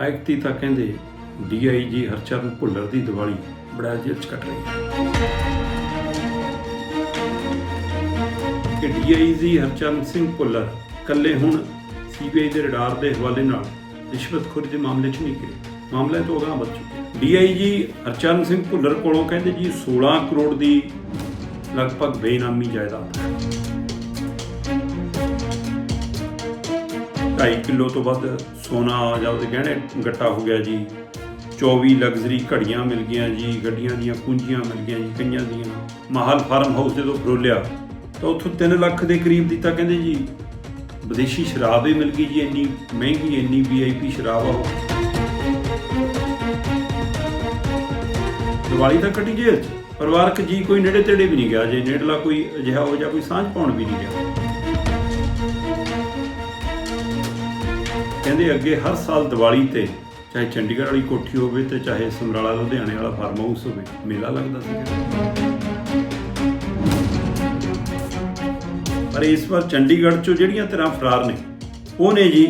ਆਇਕਤੀ ਤਾਂ ਕਹਿੰਦੇ ਡੀਆਈਜੀ ਹਰਚਰਨ ਭੁੱਲਰ ਦੀ ਦੀਵਾਲੀ ਬੜਾ ਜੇਲ੍ਹ ਚ ਕੱਟ ਰਹੀ ਹੈ। ਕਿ ਡੀਆਈਜੀ ਹਰਚਰਨ ਸਿੰਘ ਭੁੱਲਰ ਕੱਲੇ ਹੁਣ ਸੀਬੀਆਈ ਦੇ ਰਡਾਰ ਦੇ ਹਵਾਲੇ ਨਾਲ ਰਿਸ਼ਵਤਖੋਰੀ ਦੇ ਮਾਮਲੇ 'ਚ ਨਹੀਂ ਗਏ। ਮਾਮਲਾ ਤੋਂ ਅਗਾਂਹ ਵੱਧ ਚੁੱਕਿਆ ਡੀਆਈਜੀ ਹਰਚਰਨ ਸਿੰਘ ਭੁੱਲਰ ਕੋਲੋਂ ਕਹਿੰਦੇ ਜੀ 16 ਕਰੋੜ ਦੀ ਲਗਭਗ ਬੇਨਾਮੀ ਜਾਇਦਾਦ ਹੈ। 2.5 ਕਿਲੋ ਤੋਂ ਵੱਧ ਸੋਨਾ ਜਾਂ ਉਹਦੇ ਗਹਿਣੇ ਗੱਟਾ ਹੋ ਗਿਆ ਜੀ। 24 ਲਗਜ਼ਰੀ ਘੜੀਆਂ ਮਿਲ ਗਈਆਂ ਜੀ, ਗੱਡੀਆਂ ਦੀਆਂ ਕੁੰਜੀਆਂ ਮਿਲ ਗਈਆਂ ਜੀ, ਕਈਆਂ ਦੀਆਂ। ਮਾਹਲ ਫਾਰਮ ਹਾਊਸ ਜਦੋਂ ਫਰੋਲਿਆ ਤਾਂ ਉੱਥੋਂ 3 ਲੱਖ ਦੇ ਕਰੀਬ ਦੀ ਤਾਂ ਕਹਿੰਦੇ ਜੀ। ਵਿਦੇਸ਼ੀ ਸ਼ਰਾਬ ਵੀ ਮਿਲ ਗਈ ਜੀ ਇੰਨੀ ਮਹਿੰਗੀ, ਇੰਨੀ ਵੀਆਈਪੀ ਸ਼ਰਾਬ ਆ ਉਹ। ਦੀਵਾਲੀ ਤਾਂ ਕੱਟੀ ਜੇ ਪਰਿਵਾਰਕ ਜੀ ਕੋਈ ਨੇੜੇ ਤੇੜੇ ਵੀ ਨਹੀਂ ਗਿਆ, ਜੇ ਨੇੜਲਾ ਕੋਈ ਅਜਿਹਾ ਹੋ ਜਾਂ ਕੋਈ ਸਾਂਝ ਪਾਉਣ ਵੀ ਨਹੀਂ ਗਿਆ। ਕਹਿੰਦੇ ਅੱਗੇ ਹਰ ਸਾਲ ਦੀਵਾਲੀ ਤੇ ਚਾਹੇ ਚੰਡੀਗੜ੍ਹ ਵਾਲੀ ਕੋਠੀ ਹੋਵੇ ਤੇ ਚਾਹੇ ਸਮਰਾਲਾ ਲੁਧਿਆਣੇ ਵਾਲਾ ਫਾਰਮ ਹਾਊਸ ਹੋਵੇ, ਮੇਲਾ ਲੱਗਦਾ ਸੀ ਪਰ ਇਸ ਵਾਰ ਚੰਡੀਗੜ੍ਹ ਚੋਂ ਜਿਹੜੀਆਂ ਤਰ੍ਹਾਂ ਫਰਾਰ ਨੇ, ਉਹ ਨੇ ਜੀ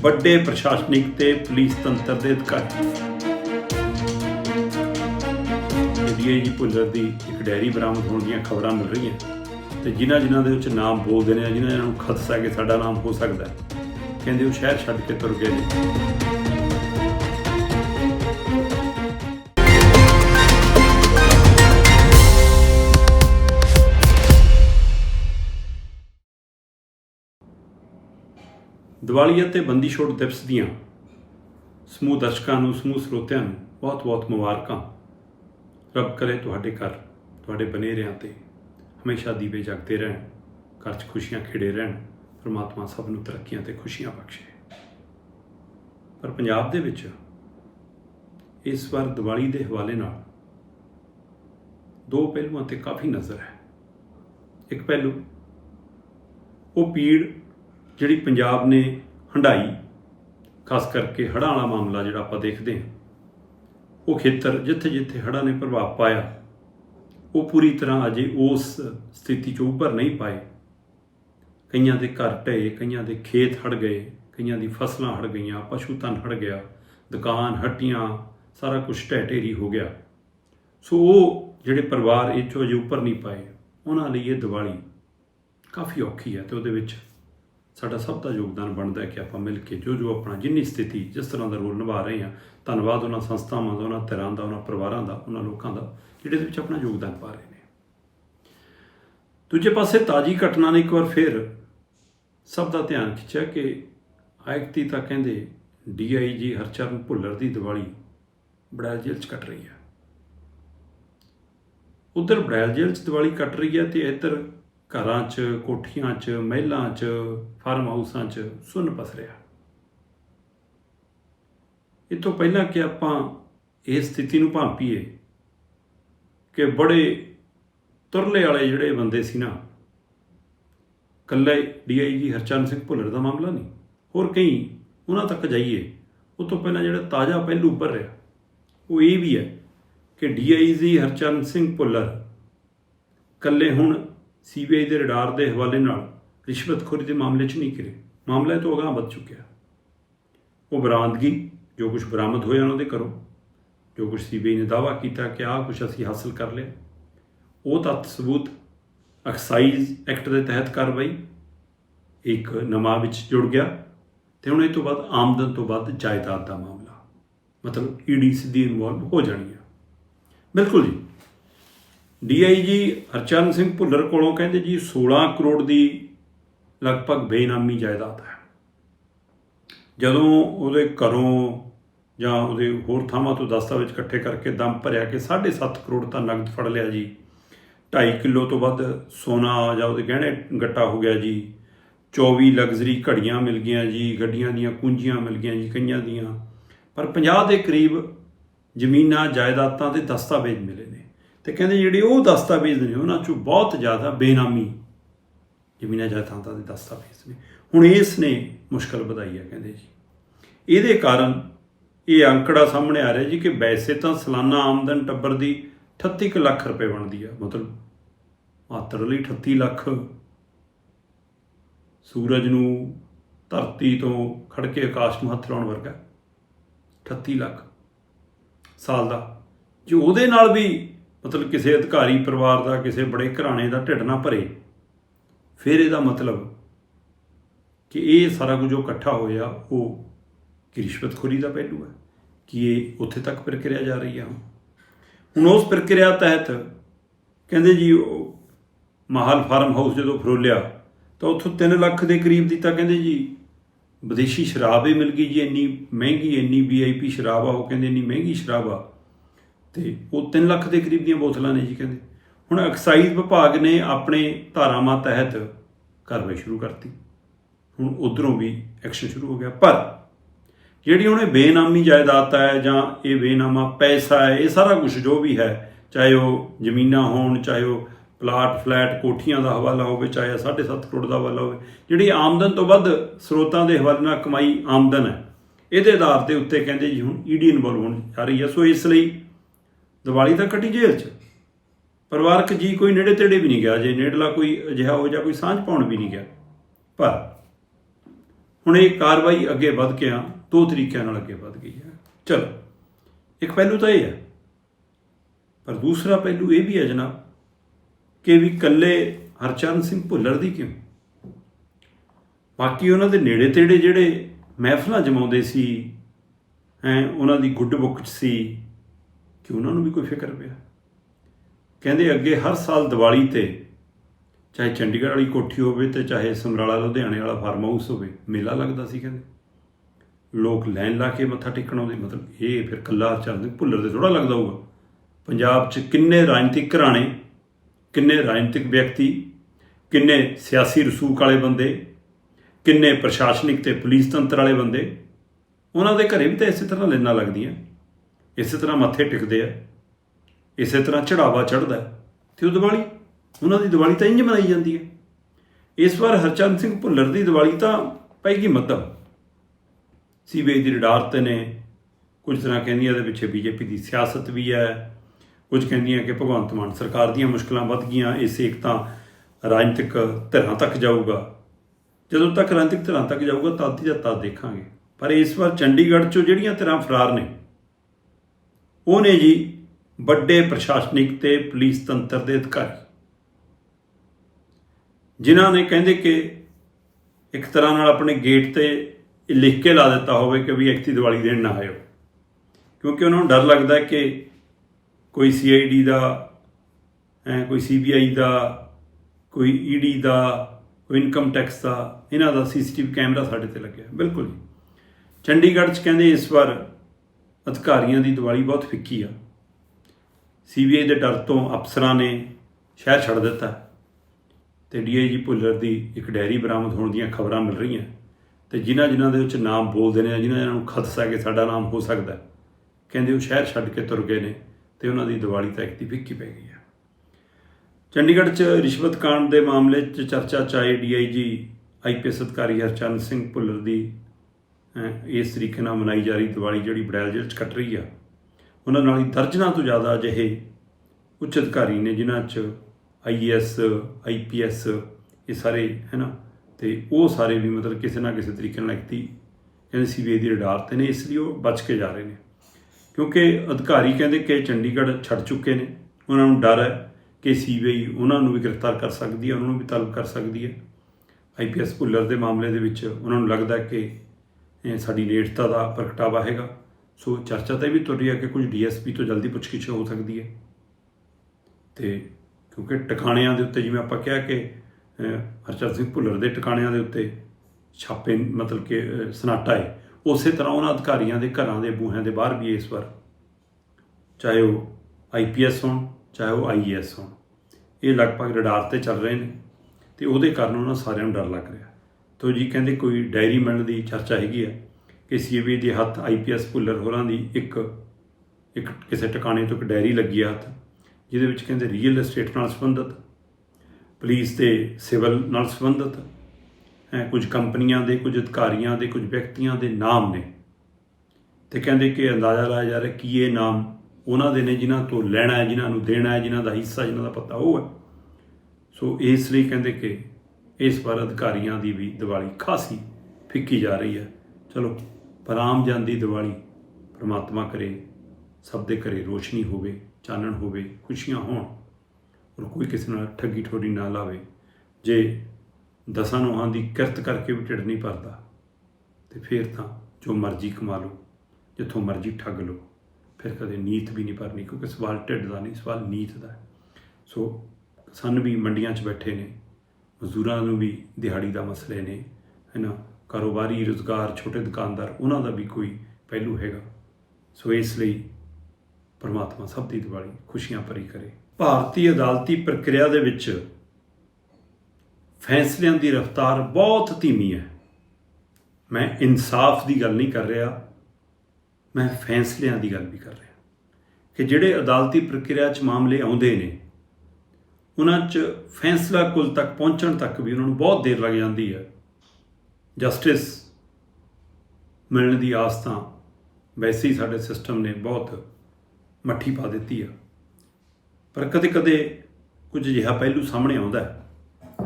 ਵੱਡੇ ਪ੍ਰਸ਼ਾਸਨਿਕ ਤੇ ਪੁਲਿਸ ਤੰਤਰ ਦੇ ਅਧਿਕਾਰੀ। ਡੀਆਈਜੀ ਭੁੱਲਰ ਦੀ ਇੱਕ ਡੈਰੀ ਬਰਾਮਦ ਹੋਣ ਦੀਆਂ ਖਬਰਾਂ ਮਿਲ ਰਹੀਆਂ ਤੇ ਜਿਨ੍ਹਾਂ ਜਿਨ੍ਹਾਂ ਦੇ ਵਿੱਚ ਨਾਮ ਬੋਲਦੇ ਨੇ ਜਿਨ੍ਹਾਂ ਜਿਨ੍ਹਾਂ ਨੂੰ ਖਦਸ਼ਾ ਕਿ ਸਾਡਾ ਨਾਮ ਹੋ ਸਕਦਾ ਹੈ ਕਹਿੰਦੇ ਉਹ ਸ਼ਹਿਰ ਛੱਡ ਕੇ ਤੁਰ ਗਏ ਨੇ। ਦੀਵਾਲੀ ਅਤੇ ਬੰਦੀ ਛੋੜ ਦਿਵਸ ਦੀਆਂ ਸਮੂਹ ਦਰਸ਼ਕਾਂ ਨੂੰ, ਸਮੂਹ ਸਰੋਤਿਆਂ ਨੂੰ ਬਹੁਤ-ਬਹੁਤ ਮੁਬਾਰਕਾਂ। ਰੱਬ ਕਰੇ ਤੁਹਾਡੇ ਘਰ, ਤੁਹਾਡੇ ਬਨੇਰਿਆਂ ਤੇ ਹਮੇਸ਼ਾ ਦੀਵੇ ਜਗਦੇ ਰਹਿਣ, ਘਰ 'ਚ ਖੁਸ਼ੀਆਂ ਖਿੜੇ ਰਹਿਣ। ਪਰਮਾਤਮਾ ਸਭ ਨੂੰ ਤਰੱਕੀਆਂ ਤੇ ਖੁਸ਼ੀਆਂ ਬਖਸ਼ੇ। ਪਰ ਪੰਜਾਬ ਦੇ ਵਿੱਚ ਇਸ ਵਾਰ ਦੀਵਾਲੀ ਦੇ ਹਵਾਲੇ ਨਾਲ ਦੋ ਪਹਿਲੂਆਂ ਤੇ ਕਾਫੀ ਨਜ਼ਰ ਹੈ। ਇੱਕ ਪਹਿਲੂ, ਉਹ ਪੀੜ ਜਿਹੜੀ ਪੰਜਾਬ ਨੇ ਹੰਡਾਈ ਖਾਸ ਕਰਕੇ ਹੜ੍ਹਾਂ ਵਾਲਾ ਮਾਮਲਾ ਜਿਹੜਾ ਆਪਾਂ ਦੇਖਦੇ ਹਾਂ, ਉਹ ਖੇਤਰ ਜਿੱਥੇ-ਜਿੱਥੇ ਹੜ੍ਹਾਂ ਨੇ ਪ੍ਰਭਾਵ ਪਾਇਆ, ਉਹ ਪੂਰੀ ਤਰ੍ਹਾਂ ਅਜੇ ਉਸ ਸਥਿਤੀ 'ਚੋਂ ਉੱਭਰ ਨਹੀਂ ਪਾਏ। ਕਈਆਂ ਦੇ ਘਰ ਢਏ ਕਈਆਂ ਦੇ ਖੇਤ ਹੜ ਗਏ, ਕਈਆਂ ਦੀ ਫਸਲਾਂ ਹੜ ਗਈਆਂ, ਪਸ਼ੂ ਧਨ ਹੜ ਗਿਆ, ਦੁਕਾਨ, ਹੱਟੀਆਂ, ਸਾਰਾ ਕੁਝ ਢਹਿ ਢੇਰੀ ਹੋ ਗਿਆ। ਸੋ ਉਹ ਜਿਹੜੇ ਪਰਿਵਾਰ ਇਹ 'ਚੋਂ ਅਜੇ ਉੱਪਰ ਨਹੀਂ ਪਾਏ, ਉਹਨਾਂ ਲਈ ਇਹ ਦੀਵਾਲੀ ਕਾਫੀ ਔਖੀ ਹੈ ਤੇ ਉਹਦੇ ਵਿੱਚ ਸਾਡਾ ਸਭ ਦਾ ਯੋਗਦਾਨ ਬਣਦਾ ਹੈ ਕਿ ਆਪਾਂ ਮਿਲ ਕੇ ਜੋ ਜੋ ਆਪਣਾ ਜਿੰਨੀ ਸਥਿਤੀ, ਜਿਸ ਤਰ੍ਹਾਂ ਦਾ ਰੋਲ ਨਿਭਾ ਰਹੇ ਹਾਂ, ਧੰਨਵਾਦ ਉਹਨਾਂ ਸੰਸਥਾਵਾਂ ਦਾ, ਉਹਨਾਂ ਧਿਰਾਂ ਦਾ, ਉਹਨਾਂ ਪਰਿਵਾਰਾਂ ਦਾ, ਉਹਨਾਂ ਲੋਕਾਂ ਦਾ, ਜਿਹੜੇ ਇਸ ਵਿੱਚ ਆਪਣਾ ਯੋਗਦਾਨ ਪਾ ਰਹੇ ਨੇ। ਦੂਜੇ ਪਾਸੇ ਤਾਜੀ ਘਟਨਾ ਨੇ ਇੱਕ ਵਾਰ ਫਿਰ ਸਭ ਦਾ ਧਿਆਨ ਖਿੱਚਿਆ ਕਿ ਆਇਕਤੀ ਤਾਂ ਕਹਿੰਦੇ ਡੀਆਈਜੀ ਹਰਚਰਨ ਭੁੱਲਰ ਦੀ ਦੀਵਾਲੀ ਬੜੈਲ ਜੇਲ੍ਹ 'ਚ ਕੱਟ ਰਹੀ ਹੈ। ਉਧਰ ਬੜੈਲ ਜੇਲ੍ਹ 'ਚ ਦੀਵਾਲੀ ਕੱਟ ਰਹੀ ਹੈ ਤੇ ਇੱਧਰ ਘਰਾਂ 'ਚ, ਕੋਠੀਆਂ 'ਚ, ਮਹਿਲਾਂ 'ਚ, ਫਾਰਮ ਹਾਊਸਾਂ 'ਚ ਸੁੰਨ ਪਸ ਰਿਹਾ। ਇਹ ਤੋਂ ਪਹਿਲਾਂ ਕਿ ਆਪਾਂ ਇਸ ਸਥਿਤੀ ਨੂੰ ਭਾਂਪੀਏ ਕਿ ਬੜੇ ਤੁਰਲੇ ਵਾਲੇ ਜਿਹੜੇ ਬੰਦੇ ਸੀ ਨਾ ਕੱਲੇ ਡੀਆਈਜੀ ਹਰਚਰਨ ਸਿੰਘ ਭੁੱਲਰ ਦਾ ਮਾਮਲਾ ਨਹੀਂ। ਹੋਰ ਕਈ, ਉਹਨਾਂ ਤੱਕ ਜਾਈਏ, ਉਹ ਤੋਂ ਪਹਿਲਾਂ ਜਿਹੜਾ ਤਾਜ਼ਾ ਪਹਿਲੂ ਉੱਭਰ ਰਿਹਾ, ਉਹ ਇਹ ਵੀ ਹੈ ਕਿ ਡੀਆਈਜੀ ਹਰਚਰਨ ਸਿੰਘ ਭੁੱਲਰ ਕੱਲੇ ਹੁਣ ਸੀਬੀਆਈ ਦੇ ਰਡਾਰ ਦੇ ਹਵਾਲੇ ਨਾਲ ਰਿਸ਼ਵਤਖੋਰੀ ਦੇ ਮਾਮਲੇ 'ਚ ਨਹੀਂ ਘਿਰੇ। ਮਾਮਲਾ ਤੋਂ ਅਗਾਂਹ ਵੱਧ ਚੁੱਕਿਆ ਉਹ ਬਰਾਮਦਗੀ, ਜੋ ਕੁਝ ਬਰਾਮਦ ਹੋਇਆ ਉਹਨਾਂ ਦੇ ਕਰੋ ਜੋ ਕੁਝ ਸੀਬੀਆਈ ਨੇ ਦਾਵਾ ਕੀਤਾ ਕਿ ਆਹ ਕੁਝ ਅਸੀਂ ਹਾਸਲ ਕਰ ਲਿਆ। ਉਹ ਤੱਥ ਸਬੂਤ ਐਕਸਾਈਜ਼ ਐਕਟ ਦੇ ਤਹਿਤ ਕਾਰਵਾਈ, ਇੱਕ ਨਵਾਂ ਵਿੱਚ ਜੁੜ ਗਿਆ ਤੇ ਹੁਣ ਇਹ ਤੋਂ ਬਾਅਦ ਆਮਦਨ ਤੋਂ ਵੱਧ ਜਾਇਦਾਦ ਦਾ ਮਾਮਲਾ, ਮਤਲਬ ਈਡੀ ਸਿੱਧੀ ਇਨਵੋਲਵ ਹੋ ਜਾਣੀ ਹੈ ਬਿਲਕੁਲ ਜੀ। ਡੀਆਈਜੀ ਹਰਚਰਨ ਸਿੰਘ ਭੁੱਲਰ ਕੋਲੋਂ ਕਹਿੰਦੇ ਜੀ 16 ਕਰੋੜ ਦੀ ਲਗਭਗ ਬੇਨਾਮੀ ਜਾਇਦਾਦ ਹੈ। ਜਦੋਂ ਉਹਦੇ ਘਰੋਂ ਜਾਂ ਉਹਦੇ ਹੋਰ ਥਾਵਾਂ ਤੋਂ ਦਸਤਾਵੇਜ਼ ਇਕੱਠੇ ਕਰਕੇ ਦਮ ਭਰਿਆ ਕਿ 7.5 ਕਰੋੜ ਤਾਂ ਨਗਦ ਫੜ ਲਿਆ ਜੀ 2.5 ਕਿਲੋ ਤੋਂ ਵੱਧ ਸੋਨਾ ਜਾਂ ਉਹਦੇ ਗਹਿਣੇ ਗੱਟਾ ਹੋ ਗਿਆ ਜੀ 24 ਲਗਜ਼ਰੀ ਘੜੀਆਂ ਮਿਲ ਗਈਆਂ ਜੀ, ਗੱਡੀਆਂ ਦੀਆਂ ਕੁੰਜੀਆਂ ਮਿਲ ਗਈਆਂ ਜੀ, ਕਈਆਂ ਦੀਆਂ। ਪਰ 50 ਦੇ ਕਰੀਬ ਜ਼ਮੀਨਾਂ, ਜਾਇਦਾਦਾਂ ਦੇ ਦਸਤਾਵੇਜ਼ ਮਿਲੇ ਨੇ। ਤੇ ਕਹਿੰਦੇ ਜਿਹੜੇ ਉਹ ਦਸਤਾਵੇਜ਼ ਨੇ, ਉਹਨਾਂ ਚੋਂ ਬਹੁਤ ਜ਼ਿਆਦਾ ਬੇਨਾਮੀ ਜ਼ਮੀਨਾਂ, ਜਾਇਦਾਦਾਂ ਦੇ ਦਸਤਾਵੇਜ਼ ਨੇ। ਹੁਣ ਇਸ ਨੇ ਮੁਸ਼ਕਲ ਵਧਾਈ ਹੈ ਕਹਿੰਦੇ ਜੀ। ਇਹਦੇ ਕਾਰਨ ਇਹ ਅੰਕੜਾ ਸਾਹਮਣੇ ਆ ਰਿਹਾ ਜੀ ਕਿ ਵੈਸੇ ਤਾਂ ਸਾਲਾਨਾ ਆਮਦਨ ਟੱਬਰ ਦੀ 38 ਕੁ ਲੱਖ ਰੁਪਏ ਬਣਦੀ ਆ, ਮਤਲਬ ਮਾਤਰ ਲਈ 38 ਲੱਖ। ਸੂਰਜ ਨੂੰ ਧਰਤੀ ਤੋਂ ਖੜ ਕੇ ਆਕਾਸ਼ ਨੂੰ ਹੱਥ ਲਾਉਣ ਵਰਗਾ 38 ਲੱਖ ਸਾਲ ਦਾ। ਜੇ ਉਹਦੇ ਨਾਲ ਵੀ ਮਤਲਬ ਕਿਸੇ ਅਧਿਕਾਰੀ ਪਰਿਵਾਰ ਦਾ, ਕਿਸੇ ਬੜੇ ਘਰਾਣੇ ਦਾ ਢਿੱਡ ਨਾ ਭਰੇ, ਫਿਰ ਇਹਦਾ ਮਤਲਬ ਕਿ ਇਹ ਸਾਰਾ ਕੁਝ ਉਹ ਇਕੱਠਾ ਹੋਇਆ, ਉਹ ਕਿ ਰਿਸ਼ਵਤਖੋਰੀ ਦਾ ਪਹਿਲੂ ਹੈ, ਕਿ ਇਹ ਉੱਥੇ ਤੱਕ ਪ੍ਰਕਿਰਿਆ ਜਾ ਰਹੀ ਹੈ ਹੁਣ ਉਸ ਪ੍ਰਕਿਰਿਆ ਤਹਿਤ ਕਹਿੰਦੇ ਜੀ ਉਹ ਮਾਹਲ ਫਾਰਮ ਹਾਊਸ ਜਦੋਂ ਫਰੋਲਿਆ ਤਾਂ ਉੱਥੋਂ 3 ਲੱਖ ਦੇ ਕਰੀਬ ਦੀ ਤਾਂ ਕਹਿੰਦੇ ਜੀ ਵਿਦੇਸ਼ੀ ਸ਼ਰਾਬ ਹੀ ਮਿਲ ਗਈ ਜੀ, ਇੰਨੀ ਮਹਿੰਗੀ, ਇੰਨੀ ਵੀਆਈਪੀ ਸ਼ਰਾਬ ਆ, ਉਹ ਕਹਿੰਦੇ ਇੰਨੀ ਮਹਿੰਗੀ ਸ਼ਰਾਬ ਆ। ਤੇ ਉਹ 3 ਲੱਖ ਦੇ ਕਰੀਬ ਦੀਆਂ ਬੋਤਲਾਂ ਨੇ ਜੀ ਕਹਿੰਦੇ। ਹੁਣ ਐਕਸਾਈਜ਼ ਵਿਭਾਗ ਨੇ ਆਪਣੇ ਧਾਰਾਵਾਂ ਤਹਿਤ ਕਾਰਵਾਈ ਸ਼ੁਰੂ ਕਰਤੀ। ਹੁਣ ਉਧਰੋਂ ਵੀ ਐਕਸ਼ਨ ਸ਼ੁਰੂ ਹੋ ਗਿਆ। ਪਰ ਜਿਹੜੀ ਉਹਨੇ ਬੇਨਾਮੀ ਜਾਇਦਾਦ ਹੈ ਜਾਂ ਇਹ ਬੇਨਾਮਾ ਪੈਸਾ ਹੈ, ਇਹ ਸਾਰਾ ਕੁਝ ਜੋ ਵੀ ਹੈ, ਚਾਹੇ ਉਹ ਜ਼ਮੀਨਾਂ ਹੋਣ, ਚਾਹੇ ਉਹ ਪਲਾਟ ਫਲੈਟ ਕੋਠੀਆਂ ਦਾ ਹਵਾਲਾ ਹੋਵੇ, ਚਾਹੇ 7.5 ਕਰੋੜ ਦਾ ਹਵਾਲਾ ਹੋਵੇ, ਜਿਹੜੀ ਆਮਦਨ ਤੋਂ ਵੱਧ ਸਰੋਤਾਂ ਦੇ ਹਵਾਲੇ ਨਾਲ ਕਮਾਈ ਆਮਦਨ ਹੈ। ਇਹਦੇ ਆਧਾਰ ਤੇ ਉੱਤੇ ਕਹਿੰਦੇ ਜੀ ਹੁਣ ਈਡੀ ਇਨਵੋਲਵ ਹੋਣ ਜਾ ਰਹੀ ਹੈ। ਸੋ ਇਸ ਲਈ ਦੀਵਾਲੀ ਤਾਂ ਕੱਟੀ ਜੇਲ੍ਹ 'ਚ। ਪਰਿਵਾਰਕ ਜੀ ਕੋਈ ਨੇੜੇ ਤੇੜੇ ਵੀ ਨਹੀਂ ਗਿਆ, ਜੇ ਨੇੜਲਾ ਕੋਈ ਅਜਿਹਾ ਹੋ ਜਾਂ ਕੋਈ ਸਾਂਝ ਪਾਉਣ ਵੀ ਨਹੀਂ ਗਿਆ। ਪਰ ਹੁਣ ਇਹ ਕਾਰਵਾਈ ਅੱਗੇ ਵੱਧ ਕੇ ਆ ਦੋ ਤਰੀਕਿਆਂ ਨਾਲ ਅੱਗੇ ਵੱਧ ਗਈ ਹੈ। ਚਲੋ, ਇੱਕ ਪਹਿਲੂ ਤਾਂ ਇਹ ਹੈ, ਪਰ ਦੂਸਰਾ ਪਹਿਲੂ ਇਹ ਵੀ ਹੈ ਜਨਾਬ ਕਿ ਵੀ ਕੱਲੇ ਹਰਚਰਨ ਸਿੰਘ ਭੁੱਲਰ ਦੀ ਕਿਉਂ? ਬਾਕੀ ਉਹਨਾਂ ਦੇ ਨੇੜੇ ਤੇੜੇ ਜਿਹੜੇ ਮਹਿਫਲਾਂ ਜਮਾਉਂਦੇ ਸੀ, ਹੈ, ਉਹਨਾਂ ਦੀ ਗੁੱਡ ਬੁੱਕ 'ਚ ਸੀ ਕਿ ਉਹਨਾਂ ਨੂੰ ਵੀ ਕੋਈ ਫਿਕਰ ਪਿਆ। ਕਹਿੰਦੇ ਅੱਗੇ ਹਰ ਸਾਲ ਦੀਵਾਲੀ ਤੇ ਚਾਹੇ ਚੰਡੀਗੜ੍ਹ ਵਾਲੀ ਕੋਠੀ ਹੋਵੇ ਤੇ ਚਾਹੇ ਸਮਰਾਲਾ ਲੁਧਿਆਣੇ ਵਾਲਾ ਫਾਰਮ ਹਾਊਸ ਹੋਵੇ, ਮੇਲਾ ਲੱਗਦਾ ਸੀ ਕਹਿੰਦੇ। ਲੋਕ ਲਾਈਨ ਲਾ ਕੇ ਮੱਥਾ ਟੇਕਣ ਆਉਂਦੇ, ਮਤਲਬ ਇਹ ਫਿਰ ਕੱਲਾ ਚੰਦ ਭੁੱਲਰ ਦੇ ਥੋੜਾ ਲੱਗਦਾ ਹੋਊਗਾ। ਪੰਜਾਬ 'ਚ ਕਿੰਨੇ ਰਾਜਨੀਤਿਕ ਘਰਾਣੇ, ਕਿੰਨੇ ਰਾਜਨੀਤਿਕ ਵਿਅਕਤੀ, ਕਿੰਨੇ ਸਿਆਸੀ ਰਸੂਖ ਵਾਲੇ ਬੰਦੇ, ਕਿੰਨੇ ਪ੍ਰਸ਼ਾਸਨਿਕ ਤੇ ਪੁਲਿਸ ਤੰਤਰ ਵਾਲੇ ਬੰਦੇ, ਉਹਨਾਂ ਦੇ ਘਰੇ ਵੀ ਤਾਂ ਇਸੇ ਤਰ੍ਹਾਂ ਲੈਣਾ ਲੱਗਦੀਆਂ। ਇਸੇ ਤਰ੍ਹਾਂ ਮੱਥੇ ਟਿਕਦੇ ਆ, ਇਸੇ ਤਰ੍ਹਾਂ ਚੜਾਵਾ ਚੜਦਾ ਤੇ ਉਹ ਦੀਵਾਲੀ, ਉਹਨਾਂ ਦੀ ਦੀਵਾਲੀ ਤਾਂ ਇੰਜ ਮਨਾਈ ਜਾਂਦੀ ਹੈ। ਇਸ ਵਾਰ ਹਰਚੰਦ ਸਿੰਘ ਭੁੱਲਰ ਦੀ ਦੀਵਾਲੀ ਤਾਂ ਪੈਗੀ ਮੱਧਮ। ਸੀਬੀਆਈ ਦੀ ਰਡਾਰ ਤੇ ਨੇ। ਕੁਝ ਤਰ੍ਹਾਂ ਕਹਿੰਦੀਆਂ ਇਹਦੇ ਪਿੱਛੇ ਬੀਜੇਪੀ ਦੀ ਸਿਆਸਤ ਵੀ ਹੈ। ਕੁਝ ਕਹਿੰਦੀਆਂ ਕਿ ਭਗਵੰਤ ਮਾਨ ਸਰਕਾਰ ਦੀਆਂ ਮੁਸ਼ਕਲਾਂ ਵੱਧ ਗਈਆਂ, ਇਸ ਇੱਕ ਤਾਂ ਰਾਜਨੀਤਿਕ ਧਿਰਾਂ ਤੱਕ ਜਾਊਗਾ। ਜਦੋਂ ਤੱਕ ਰਾਜਨੀਤਿਕ ਧਿਰਾਂ ਤੱਕ ਜਾਊਗਾ, ਤਦ ਦੀ ਤਦ ਦੇਖਾਂਗੇ। ਪਰ ਇਸ ਵਾਰ ਚੰਡੀਗੜ੍ਹ ਚੋਂ ਜਿਹੜੀਆਂ ਧਿਰਾਂ ਫਰਾਰ ਨੇ, ਉਹ ਨੇ ਜੀ ਵੱਡੇ ਪ੍ਰਸ਼ਾਸਨਿਕ ਤੇ ਪੁਲਿਸ ਤੰਤਰ ਦੇ ਅਧਿਕਾਰੀ। ਜਿਨ੍ਹਾਂ ਨੇ ਕਹਿੰਦੇ ਕਿ ਇੱਕ ਤਰ੍ਹਾਂ ਨਾਲ ਆਪਣੇ ਗੇਟ ਤੇ ਲਿਖ ਕੇ ਲਾ ਦਿੱਤਾ ਹੋਵੇ ਕਿ ਵੀ ਐਕਤੀ ਦੀਵਾਲੀ ਦੇਣ ਨਾ ਆਇਓ। ਕਿਉਂਕਿ ਉਹਨਾਂ ਨੂੰ ਡਰ ਲੱਗਦਾ ਕਿ ਕੋਈ ਸੀਆਈਡੀ ਦਾ ਐ ਕੋਈ ਸੀਬੀਆਈ ਦਾ, ਕੋਈ ਈਡੀ ਦਾ, ਕੋਈ ਇਨਕਮ ਟੈਕਸ ਦਾ, ਇਹਨਾਂ ਦਾ ਸੀਸੀਟੀਵੀ ਕੈਮਰਾ ਸਾਡੇ ਤੇ ਲੱਗਿਆ। ਬਿਲਕੁਲ ਜੀ। ਚੰਡੀਗੜ੍ਹ 'ਚ ਕਹਿੰਦੇ ਇਸ ਵਾਰ ਅਧਿਕਾਰੀਆਂ ਦੀ ਦੀਵਾਲੀ ਬਹੁਤ ਫਿੱਕੀ ਆ। ਸੀਬੀਆਈ ਦੇ ਡਰ ਤੋਂ ਅਫਸਰਾਂ ਨੇ ਸ਼ਹਿਰ ਛੱਡ ਦਿੱਤਾ। ਤੇ ਡੀਆਈਜੀ ਭੁੱਲਰ ਦੀ ਇੱਕ ਡੈਰੀ ਬਰਾਮਦ ਹੋਣ ਦੀਆਂ ਖਬਰਾਂ ਮਿਲ ਰਹੀਆਂ। ਤੇ ਜਿਨ੍ਹਾਂ ਜਿਨ੍ਹਾਂ ਦੇ ਵਿੱਚ ਨਾਮ ਬੋਲਦੇ ਨੇ ਜਿਨ੍ਹਾਂ ਜਿਨ੍ਹਾਂ ਨੂੰ ਖਤ ਸਕੇ ਸਾਡਾ ਨਾਮ ਹੋ ਸਕਦਾ ਕਹਿੰਦੇ ਉਹ ਸ਼ਹਿਰ ਛੱਡ ਕੇ ਤੁਰ ਗਏ ਨੇ ਤੇ ਉਹਨਾਂ ਦੀ ਦੀਵਾਲੀ ਤਾਂ ਇੱਕ ਦੀ ਫਿੱਕੀ ਪੈ ਗਈ ਹੈ ਚੰਡੀਗੜ੍ਹ 'ਚ ਰਿਸ਼ਵਤ ਕਾਂਡ ਦੇ ਮਾਮਲੇ 'ਚ ਚਰਚਾ ਚਾਹੇ ਡੀਆਈਜੀ ਆਈਪੀਐਸ ਅਧਿਕਾਰੀ ਹਰਚੰਦ ਸਿੰਘ ਭੁੱਲਰ ਦੀ ਇਸ ਤਰੀਕੇ ਨਾਲ ਮਨਾਈ ਜਾ ਰਹੀ ਦੀਵਾਲੀ ਜਿਹੜੀ ਬੜੈਲ ਜੇਲ੍ਹ 'ਚ ਕੱਟ ਰਹੀ ਆ। ਉਹਨਾਂ ਨਾਲ ਹੀ ਦਰਜਨਾਂ ਤੋਂ ਜ਼ਿਆਦਾ ਅਜਿਹੇ ਉੱਚ ਅਧਿਕਾਰੀ ਨੇ ਜਿਨ੍ਹਾਂ 'ਚ ਆਈਐਸ ਆਈਪੀਐਸ ਇਹ ਸਾਰੇ, ਹੈ ਨਾ ਤੇ ਉਹ ਸਾਰੇ ਵੀ ਮਤਲਬ ਕਿਸੇ ਨਾ ਕਿਸੇ ਤਰੀਕੇ ਨਾਲ ਇਕਤੀ ਕਹਿੰਦੇ ਸੀਬੀਆਈ ਦੀ ਰਡਾਰ ਤੇ ਨੇ, ਇਸ ਲਈ ਉਹ ਬਚ ਕੇ ਜਾ ਰਹੇ ਨੇ। ਕਿਉਂਕਿ ਅਧਿਕਾਰੀ ਕਹਿੰਦੇ ਕਿ ਚੰਡੀਗੜ੍ਹ ਛੱਡ ਚੁੱਕੇ ਨੇ। ਉਹਨਾਂ ਨੂੰ ਡਰ ਹੈ ਕਿ ਸੀਬੀਆਈ ਉਹਨਾਂ ਨੂੰ ਵੀ ਗ੍ਰਿਫਤਾਰ ਕਰ ਸਕਦੀ ਹੈ, ਉਹਨਾਂ ਨੂੰ ਵੀ ਤਲਬ ਕਰ ਸਕਦੀ ਹੈ। ਆਈਪੀਐਸ ਭੁੱਲਰ ਦੇ ਮਾਮਲੇ ਦੇ ਵਿੱਚ ਉਹਨਾਂ ਨੂੰ ਲੱਗਦਾ ਕਿ ਸਾਡੀ ਨੇੜਤਾ ਦਾ ਪ੍ਰਗਟਾਵਾ ਹੈਗਾ। ਸੋ ਚਰਚਾ ਤਾਂ ਇਹ ਵੀ ਤੁਰ ਰਹੀ ਹੈ ਕਿ ਕੁਝ ਡੀਐਸਪੀ ਤੋਂ ਜਲਦੀ ਪੁੱਛਗਿੱਛ ਹੋ ਸਕਦੀ ਹੈ। ਤੇ ਕਿਉਂਕਿ ਟਿਕਾਣਿਆਂ ਦੇ ਉੱਤੇ ਜਿਵੇਂ ਆਪਾਂ ਕਿਹਾ ਕਿ ਹਰਚਰ ਸਿੰਘ ਭੁੱਲਰ ਦੇ ਟਿਕਾਣਿਆਂ ਦੇ ਉੱਤੇ ਛਾਪੇ, ਮਤਲਬ ਕਿ ਸਨਾਟਾ ਹੈ ਉਸੇ ਤਰ੍ਹਾਂ ਉਹਨਾਂ ਅਧਿਕਾਰੀਆਂ ਦੇ ਘਰਾਂ ਦੇ ਬੂਹਿਆਂ ਦੇ ਬਾਹਰ ਵੀ ਇਸ ਵਾਰ, ਚਾਹੇ ਉਹ ਆਈਪੀਐਸ ਹੋਣ, ਚਾਹੇ ਉਹ ਆਈਏਐਸ ਹੋਣ। ਇਹ ਲਗਭਗ ਰਡਾਰ ਤੇ ਚੱਲ ਰਹੇ ਨੇ ਤੇ ਉਹਦੇ ਕਾਰਨ ਉਹਨਾਂ ਸਾਰਿਆਂ ਨੂੰ ਡਰ ਲੱਗ ਰਿਹਾ। ਤੋ ਜੀ ਕਹਿੰਦੇ ਕੋਈ ਡਾਇਰੀ ਮਿਲਣ ਦੀ ਚਰਚਾ ਹੈਗੀ ਆ ਕਿ ਸੀਬੀਆਈ ਦੇ ਹੱਥ ਆਈਪੀਐਸ ਭੁੱਲਰ ਹੋਰਾਂ ਦੀ ਇੱਕ ਇੱਕ ਕਿਸੇ ਟਿਕਾਣੇ ਤੋਂ ਇੱਕ ਡਾਇਰੀ ਲੱਗੀ ਆ ਹੱਥ, ਜਿਹਦੇ ਵਿੱਚ ਕਹਿੰਦੇ ਰੀਅਲ ਏਸਟੇਟ ਨਾਲ ਸੰਬੰਧਿਤ ਪੁਲਿਸ ਤੇ ਸਿਵਲ ਨਾਲ ਸੰਬੰਧਿਤ ਹੈ। ਕੁਝ ਕੰਪਨੀਆਂ ਦੇ, ਕੁਝ ਅਧਿਕਾਰੀਆਂ ਦੇ, ਕੁਝ ਵਿਅਕਤੀਆਂ ਦੇ ਨਾਮ ਨੇ। ਤੇ ਕਹਿੰਦੇ ਕਿ ਅੰਦਾਜ਼ਾ ਲਾਇਆ ਜਾ ਰਿਹਾ ਕਿ ਇਹ ਨਾਮ ਉਹਨਾਂ ਦੇ ਨੇ ਜਿਨ੍ਹਾਂ ਤੋਂ ਲੈਣਾ ਹੈ, ਜਿਨ੍ਹਾਂ ਨੂੰ ਦੇਣਾ ਹੈ, ਜਿਨ੍ਹਾਂ ਦਾ ਹਿੱਸਾ, ਜਿਨ੍ਹਾਂ ਦਾ ਪਤਾ ਉਹ ਹੈ। ਸੋ ਇਸ ਲਈ ਕਹਿੰਦੇ ਕਿ ਇਸ ਵਾਰ ਅਧਿਕਾਰੀਆਂ ਦੀ ਵੀ ਦੀਵਾਲੀ ਖਾਸੀ ਫਿੱਕੀ ਜਾ ਰਹੀ ਹੈ। ਚਲੋ, ਪਰ ਆਮ ਜਨ ਦੀ ਦੀਵਾਲੀ ਪ੍ਰਮਾਤਮਾ ਕਰੇ, ਸਭ ਦੇ ਘਰੇ ਰੋਸ਼ਨੀ ਹੋਵੇ, ਚਾਨਣ ਹੋਵੇ, ਖੁਸ਼ੀਆਂ ਹੋਣ। ਔਰ ਕੋਈ ਕਿਸੇ ਨਾਲ ਠੱਗੀ ਠੋਰੀ ਨਾ ਲਾਵੇ, ਜੇ ਦਸਾਂ ਨੋਹਾਂ ਦੀ ਕਿਰਤ ਕਰਕੇ ਵੀ ਢਿੱਡ ਨਹੀਂ ਭਰਦਾ, ਤੇ ਫਿਰ ਤਾਂ ਜੋ ਮਰਜ਼ੀ ਕਮਾ ਲਓ, ਜਿੱਥੋਂ ਮਰਜ਼ੀ ਠੱਗ ਲਓ, ਫਿਰ ਕਦੇ ਨੀਤ ਵੀ ਨਹੀਂ ਭਰਨੀ, ਕਿਉਂਕਿ ਸਵਾਲ ਢਿੱਡ ਦਾ ਨਹੀਂ, ਸਵਾਲ ਨੀਤ ਦਾ ਸੋ ਕਿਸਾਨ ਵੀ ਮੰਡੀਆਂ 'ਚ ਬੈਠੇ ਨੇ, ਮਜ਼ਦੂਰਾਂ ਨੂੰ ਵੀ ਦਿਹਾੜੀ ਦਾ ਮਸਲੇ ਨੇ ਹੈ ਨਾ ਕਾਰੋਬਾਰੀ ਰੁਜ਼ਗਾਰ, ਛੋਟੇ ਦੁਕਾਨਦਾਰ, ਉਹਨਾਂ ਦਾ ਵੀ ਕੋਈ ਪਹਿਲੂ ਹੈਗਾ। ਸੋ ਇਸ ਲਈ ਪਰਮਾਤਮਾ ਸਭ ਦੀ ਦਿਵਾਲੀ ਖੁਸ਼ੀਆਂ ਭਰੀ ਕਰੇ। ਭਾਰਤੀ ਅਦਾਲਤੀ ਪ੍ਰਕਿਰਿਆ ਦੇ ਵਿੱਚ ਫੈਸਲਿਆਂ ਦੀ ਰਫ਼ਤਾਰ ਬਹੁਤ ਧੀਮੀ ਹੈ। ਮੈਂ ਇਨਸਾਫ ਦੀ ਗੱਲ ਨਹੀਂ ਕਰ ਰਿਹਾ, ਮੈਂ ਫੈਸਲਿਆਂ ਦੀ ਗੱਲ ਵੀ ਕਰ ਰਿਹਾ। ਕਿ ਜਿਹੜੇ ਅਦਾਲਤੀ ਪ੍ਰਕਿਰਿਆ 'ਚ ਮਾਮਲੇ ਆਉਂਦੇ ਨੇ, ਉਹਨਾਂ 'ਚ ਫੈਸਲਾ ਕੁਲ ਤੱਕ ਪਹੁੰਚਣ ਤੱਕ ਵੀ ਉਹਨਾਂ ਨੂੰ ਬਹੁਤ ਦੇਰ ਲੱਗ ਜਾਂਦੀ ਹੈ। ਜਸਟਿਸ ਮਿਲਣ ਦੀ ਆਸ ਤਾਂ ਵੈਸੇ ਹੀ ਸਾਡੇ ਸਿਸਟਮ ਨੇ ਬਹੁਤ ਮੱਠੀ ਪਾ ਦਿੱਤੀ ਆ ਪਰ ਕਦੇ-ਕਦੇ ਕੁਝ ਅਜਿਹਾ ਪਹਿਲੂ ਸਾਹਮਣੇ ਆਉਂਦਾ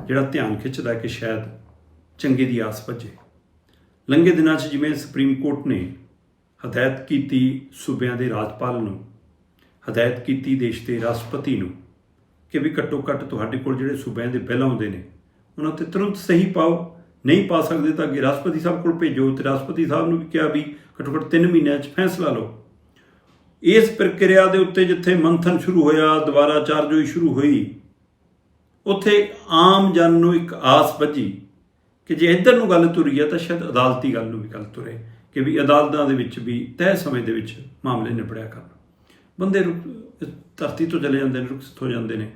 ਜਿਹੜਾ ਧਿਆਨ ਖਿੱਚਦਾ ਕਿ ਸ਼ਾਇਦ ਚੰਗੇ ਦੀ ਆਸ ਭੱਜੇ ਲੰਘੇ ਦਿਨਾਂ 'ਚ ਜਿਵੇਂ ਸੁਪਰੀਮ ਕੋਰਟ ਨੇ ਹਦਾਇਤ ਕੀਤੀ ਸੂਬਿਆਂ ਦੇ ਰਾਜਪਾਲ ਨੂੰ, ਹਦਾਇਤ ਕੀਤੀ ਦੇਸ਼ ਦੇ ਰਾਸ਼ਟਰਪਤੀ ਨੂੰ ਕਿ ਵੀ ਘੱਟੋ ਘੱਟ ਤੁਹਾਡੇ ਕੋਲ ਜਿਹੜੇ ਸੂਬਿਆਂ ਦੇ ਬਿੱਲ ਆਉਂਦੇ ਨੇ, ਉਹਨਾਂ ਤੇ ਤੁਰੰਤ ਸਹੀ ਪਾਓ। ਨਹੀਂ ਪਾ ਸਕਦੇ ਤਾਂ ਅੱਗੇ ਰਾਸ਼ਟਰਪਤੀ ਸਾਹਿਬ ਕੋਲ ਭੇਜੋ ਤੇ ਰਾਸ਼ਟਰਪਤੀ ਸਾਹਿਬ ਨੂੰ ਵੀ ਕਿਹਾ ਵੀ ਘੱਟੋ ਘੱਟ 3 ਮਹੀਨਿਆਂ 'ਚ ਫੈਸਲਾ ਲਓ। ਇਸ ਪ੍ਰਕਿਰਿਆ ਦੇ ਉੱਤੇ ਜਿੱਥੇ ਮੰਥਨ ਸ਼ੁਰੂ ਹੋਇਆ, ਦੁਬਾਰਾ ਚਾਰਜੋਈ ਸ਼ੁਰੂ ਹੋਈ, ਉੱਥੇ ਆਮ ਜਨ ਨੂੰ ਇੱਕ ਆਸ ਵੱਜੀ ਕਿ ਜੇ ਇੱਧਰ ਨੂੰ ਗੱਲ ਤੁਰੀ ਹੈ ਤਾਂ ਸ਼ਾਇਦ ਅਦਾਲਤੀ ਗੱਲ ਨੂੰ ਵੀ ਗੱਲ ਤੁਰੇ ਕਿ ਵੀ ਅਦਾਲਤਾਂ ਦੇ ਵਿੱਚ ਵੀ ਤੈਅ ਸਮੇਂ ਦੇ ਵਿੱਚ ਮਾਮਲੇ ਨਿਬੜਿਆ ਕਰਨ। ਬੰਦੇ ਰੁਕ, ਧਰਤੀ ਤੋਂ ਚਲੇ ਜਾਂਦੇ ਨੇ ਰੁਖਸਤ ਹੋ ਜਾਂਦੇ ਨੇ,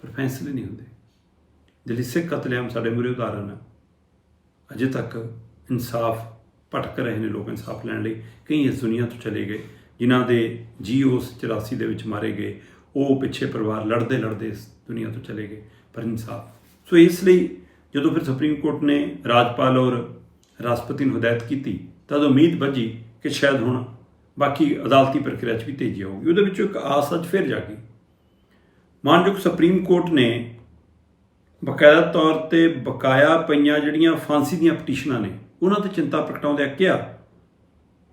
ਪਰ ਫੈਸਲੇ ਨਹੀਂ ਹੁੰਦੇ। ਦਿੱਲੀ ਸਿੱਖ ਕਤਲੇਆਮ ਸਾਡੇ ਮੂਰੇ ਉਦਾਹਰਨ ਹੈ ਅਜੇ ਤੱਕ ਇਨਸਾਫ ਭਟਕ ਰਹੇ ਨੇ ਲੋਕ ਇਨਸਾਫ ਲੈਣ ਲਈ। ਕਈ ਇਸ ਦੁਨੀਆ ਤੋਂ ਚਲੇ ਗਏ। ਜਿਨ੍ਹਾਂ ਦੇ ਜੀ ਉਸ 84 ਦੇ ਵਿੱਚ ਮਾਰੇ ਗਏ, ਉਹ ਪਿੱਛੇ ਪਰਿਵਾਰ ਲੜਦੇ ਲੜਦੇ ਇਸ ਦੁਨੀਆ ਤੋਂ ਚਲੇ ਗਏ, ਪਰ ਇਨਸਾਫ। ਸੋ ਇਸ ਲਈ ਜਦੋਂ ਫਿਰ ਸੁਪਰੀਮ ਕੋਰਟ ਨੇ ਰਾਜਪਾਲ ਔਰ ਰਾਸ਼ਟਰਪਤੀ ਨੂੰ ਹਦਾਇਤ ਕੀਤੀ ਤਾਂ ਉਮੀਦ ਵੱਜੀ ਕਿ ਸ਼ਾਇਦ ਹੁਣ ਬਾਕੀ ਅਦਾਲਤੀ ਪ੍ਰਕਿਰਿਆ 'ਚ ਵੀ ਤੇਜ਼ੀ ਆਊਗੀ। ਉਹਦੇ ਵਿੱਚੋਂ ਇੱਕ ਆਸ ਅੱਜ ਫਿਰ ਜਾਗੀ। ਮਾਨਯੋਗ ਸੁਪਰੀਮ ਕੋਰਟ ਨੇ ਬਕਾਇਦਾ ਤੌਰ ਤੇ ਬਕਾਇਆ ਪਈਆਂ ਜਿਹੜੀਆਂ ਫਾਂਸੀ ਦੀਆਂ ਪਟੀਸ਼ਨਾਂ ਨੇ, ਉਹਨਾਂ ਤੇ ਚਿੰਤਾ ਪ੍ਰਗਟਾਉਂਦਿਆਂ ਕਿਹਾ